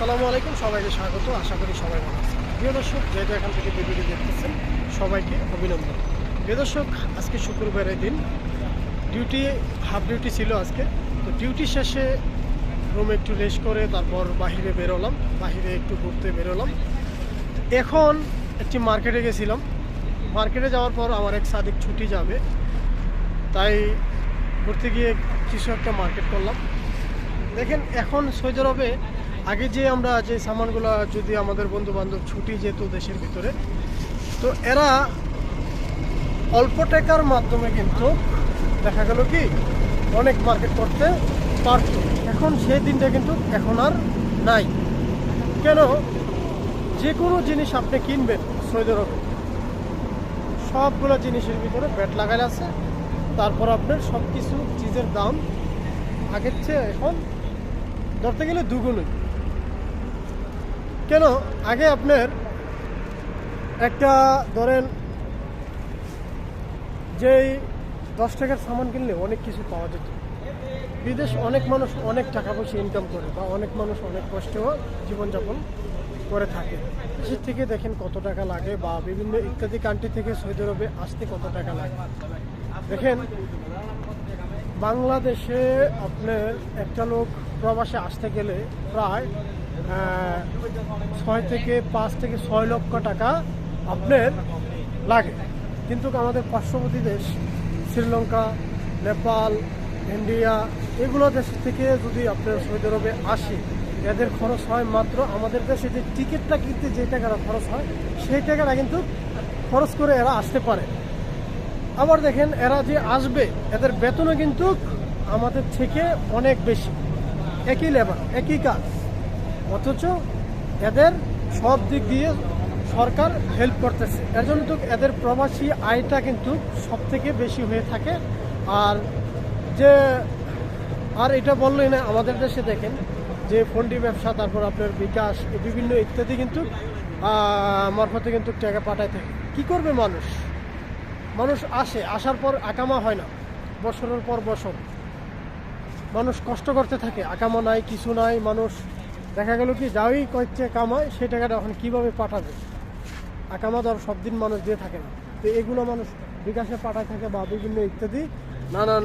সালামু আলাইকুম, সবাইকে স্বাগত, আশা করি সবাই ভালো আছেন। প্রিয় দর্শক, যেহেতু এখান থেকে ভিডিওটি দেখতেছেন, সবাইকে অভিনন্দন। প্রিয় দর্শক, আজকে শুক্রবারের দিন। ডিউটি হাফ ডিউটি ছিল আজকে। তো ডিউটি শেষে রুমে একটু রেস্ট করে, তারপর বাহিরে বেরোলাম। বাহিরে একটু ঘুরতে বেরোলাম। এখন একটি মার্কেটে গেছিলাম। মার্কেটে যাওয়ার পর আমার এক সাদিক ছুটি যাবে। তাই ঘুরতে গিয়ে কিছু একটা মার্কেট করলাম। দেখেন, এখন সৌদি আরবে আগে যে আমরা যে সামানগুলো যদি আমাদের বন্ধু বান্ধব ছুটি যেত দেশের ভিতরে, তো এরা অল্প টাকার মাধ্যমে কিন্তু দেখা গেল কি, অনেক মার্কেট করতে পারত। এখন সেই দিনটা কিন্তু এখন আর নাই। কেন? যে কোনো জিনিস আপনি কিনবেন সৌদি আরবে সবগুলো জিনিসের ভিতরে ব্যাট লাগাই আছে, তারপর আপনার সব কিছু চিজের দাম আগের চেয়ে এখন ধরতে গেলে দুগুণই। কেন? আগে আপনার একটা ধরেন যেই দশ টাকার সামান কিনলে অনেক কিছু পাওয়া যেত। বিদেশ অনেক মানুষ অনেক টাকা পয়সা ইনকাম করে বা অনেক মানুষ অনেক কষ্টেও জীবনযাপন করে থাকে। দেশের থেকে দেখেন কত টাকা লাগে বা বিভিন্ন ইত্যাদি কান্ট্রি থেকে সৌদি আরবে আসতে কত টাকা লাগে। দেখেন বাংলাদেশে আপনার একটা লোক প্রবাসে আসতে গেলে প্রায় ছয় থেকে পাঁচ থেকে ছয় লক্ষ টাকা আপনার লাগে। কিন্তু আমাদের পার্শ্ববর্তী দেশ, শ্রীলঙ্কা, নেপাল, ইন্ডিয়া, এগুলো দেশ থেকে যদি আপনার সৌদি আরবে আসে, এদের খরচ হয় মাত্র আমাদের দেশে যে টিকিটটা কিনতে যে টাকাটা খরচ হয়, সেই টাকাটা কিন্তু খরচ করে এরা আসতে পারে। আবার দেখেন, এরা যে আসবে, এদের বেতনও কিন্তু আমাদের থেকে অনেক বেশি। একই লেবার একই কাজ। অথচ এদের সব দিক দিয়ে সরকার হেল্প করতেছে। এর জন্য তো এদের প্রবাসী আয়টা কিন্তু সব থেকে বেশি হয়ে থাকে। আর যে, আর এটা বললেই না, আমাদের দেশে দেখেন, যে ফন্ডি ব্যবসা, তারপর আপনার বিকাশ বিভিন্ন ইত্যাদি কিন্তু মারফতে কিন্তু টাকা পাঠায় থাকে। কি করবে মানুষ? মানুষ আসে, আসার পর আকামা হয় না। বছরের পর বছর। মানুষ কষ্ট করতে থাকে আকামা নাই, কিছু নাই, মানুষ দেখা গেল কি যাই কয়েকটা কামায়, সেই টাকাটা এখন কীভাবে পাঠাবে? আকামা ধর সব দিন মানুষ দিয়ে থাকে না। তো এগুলো মানুষ বিকাশে পাঠায় থাকে বা বিভিন্ন ইত্যাদি, নানান